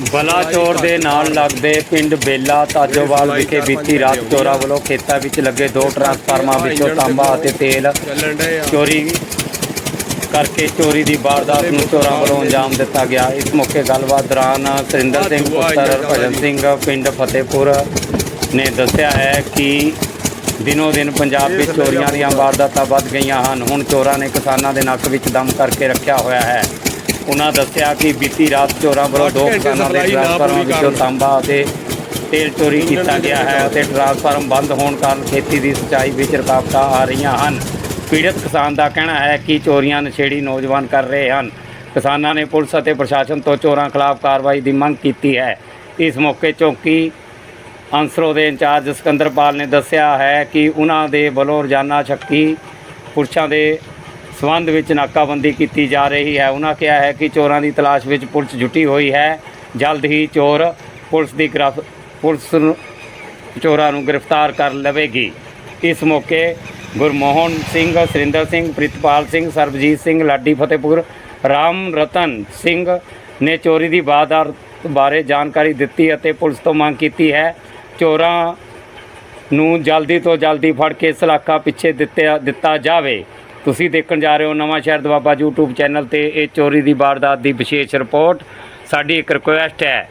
ਬਲਾਚੌਰ ਦੇ ਨਾਲ ਲੱਗਦੇ ਪਿੰਡ ਬੇਲਾ ਤਾਜੋਵਾਲ ਵਿਖੇ ਬੀਤੀ ਰਾਤ ਚੋਰਾਂ ਵੱਲੋਂ ਖੇਤਾਂ ਵਿੱਚ ਲੱਗੇ ਦੋ ਟਰਾਂਸਫਾਰਮਾਂ ਵਿੱਚੋਂ ਤਾਂਬਾ ਅਤੇ ਤੇਲ ਚੋਰੀ ਕਰਕੇ ਚੋਰੀ ਦੀ ਵਾਰਦਾਤ ਨੂੰ ਚੋਰਾਂ ਵੱਲੋਂ ਅੰਜਾਮ ਦਿੱਤਾ ਗਿਆ। ਇਸ ਮੌਕੇ ਗੱਲਬਾਤ ਦੌਰਾਨ ਸਰਿੰਦਰ ਸਿੰਘ, ਪੁੱਤਰ ਭਜਨ ਸਿੰਘ, ਪਿੰਡ ਫਤਿਹਪੁਰ ਨੇ ਦੱਸਿਆ ਹੈ ਕਿ ਦਿਨੋ ਦਿਨ ਪੰਜਾਬ ਵਿੱਚ ਚੋਰੀਆਂ ਦੀਆਂ ਵਾਰਦਾਤਾਂ ਵੱਧ ਗਈਆਂ ਹਨ। ਹੁਣ ਚੋਰਾਂ ਨੇ ਕਿਸਾਨਾਂ ਦੇ ਨੱਕ ਵਿੱਚ ਦਮ ਕਰਕੇ ਰੱਖਿਆ ਹੋਇਆ ਹੈ। ਉਹਨਾਂ ਦੱਸਿਆ ਕਿ ਬੀਤੀ ਰਾਤ ਚੋਰਾਂ ਵੱਲੋਂ ਦੋ ਕਿਸਾਨਾਂ ਦੇ ਸਪਲਾਈ ਨਾ ਟਰਾਂਸਫਾਰਮਾਂ ਪੂਰੀ ਵਿੱਚੋਂ। ਤਾਂਬਾ ਅਤੇ ਤੇਲ ਚੋਰੀ ਕੀਤਾ ਗਿਆ ਹੈ ਅਤੇ ਟਰਾਂਸਫਾਰਮ ਬੰਦ ਹੋਣ ਕਾਰਨ ਖੇਤੀ ਦੀ ਸਿੰਚਾਈ ਵਿੱਚ ਰੁਕਾਵਟਾਂ ਆ ਰਹੀਆਂ ਹਨ। ਪੀੜਤ ਕਿਸਾਨ ਦਾ ਕਹਿਣਾ ਹੈ ਕਿ ਚੋਰੀਆਂ ਨਸ਼ੇੜੀ ਨੌਜਵਾਨ ਕਰ ਰਹੇ ਹਨ। ਕਿਸਾਨਾਂ ਨੇ ਪੁਲਿਸ ਅਤੇ ਪ੍ਰਸ਼ਾਸਨ ਤੋਂ ਚੋਰਾਂ ਖਿਲਾਫ ਕਾਰਵਾਈ ਦੀ ਮੰਗ ਕੀਤੀ ਹੈ। ਇਸ ਮੌਕੇ ਚੌਕੀ ਅੰਸਰੋ ਦੇ ਇੰਚਾਰਜ ਸਿਕੰਦਰਪਾਲ ਨੇ ਦੱਸਿਆ ਹੈ ਕਿ ਉਹਨਾਂ ਦੇ ਵੱਲੋਂ ਰੋਜ਼ਾਨਾ ਸ਼ੱਕੀ ਪੁਰਸ਼ਾਂ ਦੇ ਸਬੰਧ ਵਿੱਚ ਨਾਕਾਬੰਦੀ ਕੀਤੀ ਜਾ ਰਹੀ ਹੈ। ਉਹਨਾਂ ਕਿਹਾ ਹੈ ਕਿ ਚੋਰਾਂ ਦੀ ਤਲਾਸ਼ ਵਿੱਚ ਪੁਲਿਸ ਜੁਟੀ ਹੋਈ ਹੈ। ਜਲਦ ਹੀ ਚੋਰ ਪੁਲਿਸ ਦੀ ਗ੍ਰਿਫ, ਪੁਲਿਸ ਨੂੰ, ਚੋਰਾਂ ਨੂੰ ਗ੍ਰਿਫਤਾਰ ਕਰ ਲਵੇਗੀ। ਇਸ ਮੌਕੇ ਗੁਰਮੋਹਨ ਸਿੰਘ, ਸੁਰਿੰਦਰ ਸਿੰਘ, ਪ੍ਰਿਤਪਾਲ ਸਿੰਘ, ਸਰਬਜੀਤ ਸਿੰਘ, ਲਾਡੀ ਫਤਿਹਪੁਰ, ਰਾਮ ਰਤਨ ਸਿੰਘ ਨੇ ਚੋਰੀ ਦੀ ਵਾਰਦਾਤ ਬਾਰੇ ਜਾਣਕਾਰੀ ਦਿੱਤੀ ਅਤੇ ਪੁਲਿਸ ਤੋਂ ਮੰਗ ਕੀਤੀ ਹੈ। ਚੋਰਾਂ ਨੂੰ ਜਲਦੀ ਤੋਂ ਜਲਦੀ ਫੜ ਕੇ ਸਲਾਖਾ ਪਿੱਛੇ ਦਿੱਤਾ ਦਿੱਤਾ ਜਾਵੇ। ਤੁਸੀਂ ਦੇਖਣ ਜਾ ਰਹੇ ਹੋ ਨਵਾਂ ਸ਼ਹਿਰ ਦਵਾਬਾ YouTube ਚੈਨਲ ਤੇ ਇਹ ਚੋਰੀ ਦੀ ਵਾਰਦਾਤ ਦੀ ਵਿਸ਼ੇਸ਼ ਰਿਪੋਰਟ। ਸਾਡੀ ਇੱਕ ਰਿਕੁਐਸਟ ਹੈ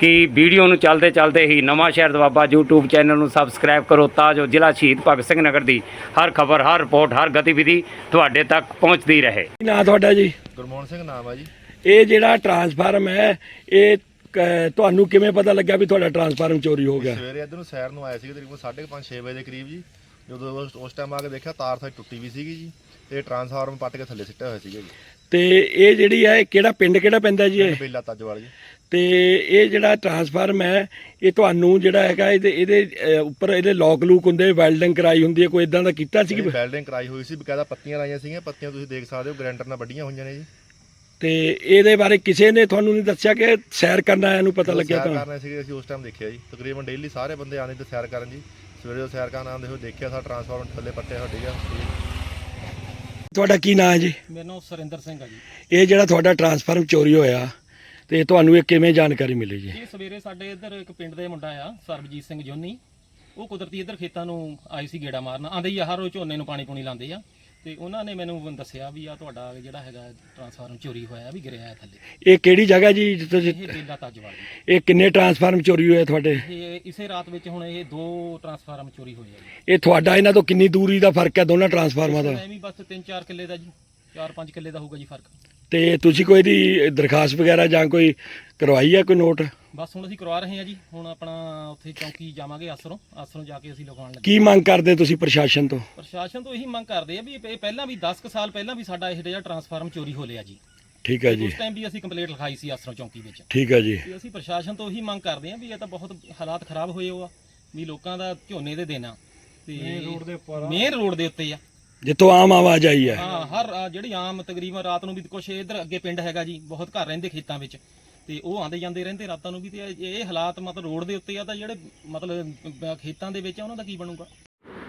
ਕਿ ਵੀਡੀਓ ਨੂੰ ਚੱਲਦੇ ਚੱਲਦੇ ਹੀ Nawanshahr Doaba YouTube channel ਨੂੰ ਸਬਸਕ੍ਰਾਈਬ ਕਰੋ ਤਾਂ ਜੋ ਜ਼ਿਲ੍ਹਾ ਸ਼ਹੀਦ ਭਗਤ ਸਿੰਘ ਨਗਰ ਦੀ ਹਰ ਖਬਰ ਹਰ ਰਿਪੋਰਟ ਹਰ ਗਤੀਵਿਧੀ ਤੁਹਾਡੇ ਤੱਕ ਪਹੁੰਚਦੀ ਰਹੇ। ਕੀ ਨਾਂ ਤੁਹਾਡਾ ਜੀ? ਗੁਰਮੋਹਨ ਸਿੰਘ ਨਾਮ ਆ ਜੀ। ਇਹ ਜਿਹੜਾ ਟਰਾਂਸਫਾਰਮ ਹੈ ਇਹ ਕ- ਤੁਹਾਨੂੰ ਕਿਵੇਂ ਪਤਾ ਲੱਗਿਆ ਵੀ ਤੁਹਾਡਾ ਟਰਾਂਸਫਾਰਮ ਚੋਰੀ ਹੋ ਗਿਆ? ਸਵੇਰੇ ਇੱਧਰ ਨੂੰ ਸੈਰ ਨੂੰ ਆਇਆ ਸੀ ਤਕਰੀਬਨ 5:30 6 ਵਜੇ ਦੇ ਕਰੀਬ ਜੀ। ਜਦੋਂ ਉਸ- ਉਸ ਟਾਈਮ ਆ ਕੇ ਦੇਖਿਆ ਤਾਰ ਸਾਡੀ ਟੁੱਟੀ ਵੀ ਸੀਗੀ ਜੀ ਤੇ ਟਰਾਂਸਫਾਰਮ ਪੱਟ ਕੇ ਥੱਲੇ ਸਿੱਟਿਆ ਹੋਇਆ ਸੀਗਾ ਜੀ। ਤੇ ਇਹ ਜਿਹੜੀ ਹੈ ਇਹ ਕਿਹੜਾ ਪਿੰਡ ਕਿਹੜਾ ਪੈਂਦਾ ਜੀ ਇਹ? ਬੇਲਾ ਤਾਜਵਾਲ ਜੀ। ਤੇ ਇਹ ਜਿਹੜਾ ਟਰਾਂਸਫਾਰਮ ਹੈ ਇਹ ਤੁਹਾਨੂੰ ਜਿਹੜਾ ਹੈਗਾ ਇਹਦੇ ਇਹਦੇ ਉੱਪਰ ਇਹਦੇ ਲੋਕ ਲੂਕ ਹੁੰਦੇ ਵੈਲਡਿੰਗ ਕਰਾਈ ਹੁੰਦੀ ਹੈ ਕੋਈ ਇਦਾਂ ਦਾ ਕੀਤਾ ਸੀ? ਕਿ ਵੈਲਡਿੰਗ ਕਰਾਈ ਹੋਈ ਸੀ ਬਕਾਇਦਾ ਪੱਤੀਆਂ ਲਾਈਆਂ ਸੀਗੀਆਂ ਪੱਤੀਆਂ ਤੁਸੀਂ ਦੇਖ ਸਕਦੇ ਹੋ ਗ੍ਰੈਂਡਰ ਨਾਲ ਵੱਡੀਆਂ ਹੋਈਆਂ ਨੇ ਜੀ। ਤੇ ਇਹਦੇ ਬਾਰੇ ਕਿਸੇ ਨੇ ਤੁਹਾਨੂੰ ਨਹੀਂ ਦੱਸਿਆ ਕਿ ਸੈਰ ਕਰਨ ਆਇਆ ਨੂੰ ਪਤਾ ਲੱਗਿਆ ਸੈਰ ਤਾਂ? ਕਰਨੇ ਸੀਗੇ ਅਸੀਂ ਉਸ ਟਾਈਮ ਦੇਖਿਆ ਜੀ। ਤਕਰੀਬਨ ਡੇਲੀ ਸਾਰੇ ਬੰਦੇ ਆਉਂਦੇ ਤੇ ਸੈਰ ਕਰਨ ਜੀ। ਸਵੇਰੇ ਜਦੋਂ ਸੈਰ ਕਰਨ ਆਉਂਦੇ ਹੋ ਦੇਖਿਆ ਸਾਡਾ ਟਰਾਂਸਫਾਰਮ ਥੱਲੇ ਪੱਟਿਆ ਹੋਇਆ ਸੀਗਾ ਤੁਹਾਡਾ ਕੀ ਨਾਂ ਹੈ ਜੀ? ਮੈਨੂੰ ਸੁਰਿੰਦਰ ਸਿੰਘ ਆ ਜੀ। ਇਹ ਜਿਹੜਾ ਤੁਹਾਡਾ ਟਰਾਂਸਫਾਰਮ ਚੋਰੀ ਹੋਇਆ ਤੇ ਤੁਹਾਨੂੰ ਇਹ ਕਿਵੇਂ ਜਾਣਕਾਰੀ ਮਿਲੀ ਜੀ? ਇਹ ਸਵੇਰੇ ਸਾਡੇ ਇੱਧਰ ਇੱਕ ਪਿੰਡ ਦੇ ਮੁੰਡਾ ਆ ਸਰਬਜੀਤ ਸਿੰਘ ਜੋਨੀ। ਉਹ ਕੁਦਰਤੀ ਇੱਧਰ ਖੇਤਾਂ ਨੂੰ ਆਏ ਸੀ ਗੇੜਾ ਮਾਰਨ। ਆਂਦੇ ਹੀ ਆ ਹਰ ਰੋਜ਼ ਝੋਨੇ ਨੂੰ ਪਾਣੀ ਪੂਣੀ ਲਾਉਂਦੇ ਆ। ਤੇ ਉਹਨਾਂ ਨੇ ਮੈਨੂੰ ਦੱਸਿਆ ਵੀ ਆ ਤੁਹਾਡਾ ਜਿਹੜਾ ਹੈਗਾ ਟਰਾਂਸਫਾਰਮ ਚੋਰੀ ਹੋਇਆ ਵੀ ਗਿਰਿਆ ਹੈ ਥੱਲੇ। ਇਹ ਕਿਹੜੀ ਜਗ੍ਹਾ ਜੀ ਜਿੱਥੇ ਇਹ ਬੇਲਾ ਤਾਜਵਾਲ ਜੀ ਇਹ ਕਿੰਨੇ ਟਰਾਂਸਫਾਰਮ ਚੋਰੀ ਹੋਏ ਤੁਹਾਡੇ? ਇਹ ਇਸੇ ਰਾਤ ਵਿੱਚ ਹੁਣ ਇਹ ਦੋ ਟਰਾਂਸਫਾਰਮ ਚੋਰੀ ਹੋਏ ਆ ਜੀ। ਇਹ ਤੁਹਾਡਾ ਇਹਨਾਂ ਤੋਂ ਕਿੰਨੀ ਦੂਰੀ ਦਾ ਫ਼ਰਕ ਹੈ ਦੋਨਾਂ ਟਰਾਂਸਫਾਰਮਾਂ ਦਾ? ਐਵੇਂ ਹੀ ਬਸ 3-4 ਕਿੱਲੇ ਦਾ ਜੀ 4-5 ਕਿੱਲੇ ਦਾ ਹੋਊਗਾ ਜੀ ਫ਼ਰਕ। ਤੇ ਤੁਸੀਂ ਕੋਈ ਦੀ ਦਰਖਾਸਤ ਵਗੈਰਾ ਜਾਂ ਕੋਈ ਕਰਵਾਈ ਹੈ ਕੋਈ ਨੋਟ? ਬਸ ਹੁਣ ਅਸੀਂ ਕਰਵਾ ਰਹੇ ਹਾਂ ਜੀ। ਹੁਣ ਆਪਣਾ ਉੱਥੇ ਚੌਂਕੀ ਜਾਵਾਂਗੇ ਆਸਰੋਂ। ਆਸਰੋਂ ਜਾ ਕੇ ਅਸੀਂ ਲਿਖਾਉਣ ਲੱਗੇ ਕੀ ਮੰਗ ਕਰਦੇ ਤੁਸੀਂ ਪ੍ਰਸ਼ਾਸਨ ਤੋਂ? ਪ੍ਰਸ਼ਾਸਨ ਤੋਂ ਇਹੀ ਮੰਗ ਕਰਦੇ ਆ ਵੀ ਇਹ ਪਹਿਲਾਂ ਵੀ 10 ਕੁ ਸਾਲ ਪਹਿਲਾਂ ਵੀ ਸਾਡਾ ਇਹ ਜਿਹੜਾ ਟਰਾਂਸਫਾਰਮ ਚੋਰੀ ਹੋ ਲਿਆ ਜੀ। ਠੀਕ ਹੈ ਜੀ। ਉਸ ਟਾਈਮ ਵੀ ਅਸੀਂ ਕੰਪਲੇਂਟ ਲਿਖਾਈ ਸੀ ਆਸਰੋਂ ਚੌਂਕੀ ਵਿੱਚ। ਠੀਕ ਹੈ ਜੀ। ਤੇ ਅਸੀਂ ਪ੍ਰਸ਼ਾਸਨ ਤੋਂ ਇਹੀ ਮੰਗ ਕਰਦੇ ਆ ਵੀ ਇਹ ਤਾਂ ਬਹੁਤ ਹਾਲਾਤ ਖਰਾਬ ਹੋਏ ਹੋ ਆ। ਵੀ ਲੋਕਾਂ ਦਾ ਝੋਨੇ ਦੇ ਦੇਣਾ। ਤੇ ਮੇਨ ਰੋਡ ਦੇ ਉੱਪਰ ਮੇਨ ਰੋਡ ਦੇ ਉੱਤੇ ਆ। ਜਿੱਥੋਂ ਆਮ ਆਵਾਜ਼ ਆਈ ਹੈ। ਹਾਂ, ਹਰ ਆ ਜਿਹੜੀ ਆਮ ਤਕਰੀਬਨ ਰਾਤ ਨੂੰ ਵੀ ਕੁਛ ਇਧਰ ਅੱਗੇ ਪਿੰਡ ਹੈਗਾ ਜੀ, ਬਹੁਤ ਘਰ ਰਹਿੰਦੇ ਖੇਤਾਂ ਵਿੱਚ। ਤੇ ਉਹ ਆਂਦੇ ਜਾਂਦੇ ਰਹਿੰਦੇ ਰਾਤਾਂ ਨੂੰ ਵੀ, ਤੇ ਇਹ ਇਹ ਹਾਲਾਤ ਮਤਲਬ ਰੋਡ ਦੇ ਉੱਤੇ ਆ ਤਾਂ ਜਿਹੜੇ ਮਤਲਬ, ਅਹ, ਖੇਤਾਂ ਦੇ ਵਿੱਚ ਆ, ਉਹਨਾਂ ਦਾ ਕੀ ਬਣੂਗਾ?